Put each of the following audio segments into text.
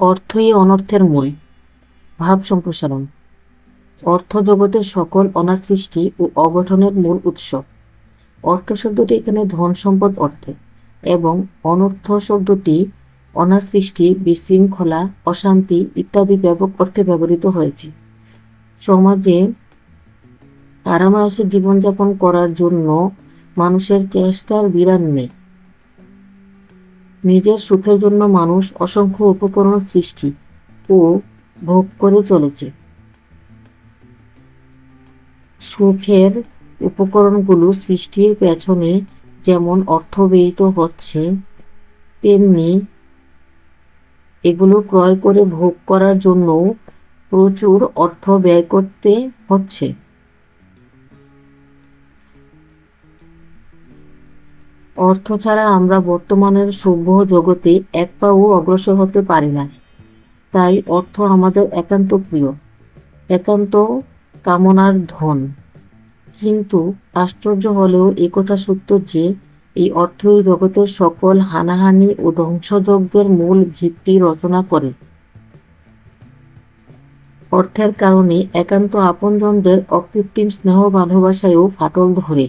অর্থই অনর্থের মূল। ভাব সম্প্রসারণ। অর্থ জগতের সকল অনার সৃষ্টি ও অগঠনের মূল উৎস। অর্থ শব্দটি এখানে ধন সম্পদ অর্থে এবং অনর্থ শব্দটি অনার সৃষ্টি, বিশৃঙ্খলা, অশান্তি ইত্যাদি ব্যাপক অর্থে ব্যবহৃত হয়েছে। সমাজে আরামায়াসে জীবনযাপন করার জন্য মানুষের চেষ্টার বিরাম নেই। নিজের সুখের জন্য মানুষ অসংখ্য উপকরণ সৃষ্টি ও ভোগ করে চলেছে। সুখের উপকরণগুলো সৃষ্টির পেছনে যেমন অর্থ ব্যয়িত হচ্ছে, তেমনি এগুলো ক্রয় করে ভোগ করার জন্য প্রচুর অর্থ ব্যয় করতে হচ্ছে। অর্থ ছাড়া আমরা বর্তমানের সভ্য জগতে এক পাও অগ্রসর হতে পারি না। তাই অর্থ আমাদের একান্ত প্রিয়, একান্ত কামনার ধন। কিন্তু আশ্চর্য হলেও একথা সত্য যে, এই অর্থই জগতের সকল হানাহানি ও ধ্বংসযজ্ঞের মূল ভিত্তি রচনা করে। অর্থের কারণে একান্ত আপনজনদের অকৃত্রিম স্নেহ ভালোবাসায়ও ফাটল ধরে।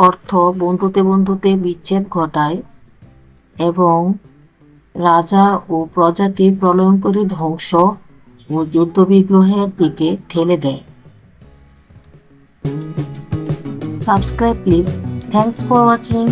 অর্থ বন্ধুতে বন্ধুতে বিচ্ছেদ ঘটায় এবং রাজা ও প্রজাকে প্রলয়ঙ্করী ধ্বংস ও যুদ্ধবিগ্রহের দিকে ঠেলে দেয়। Subscribe please thanks for watching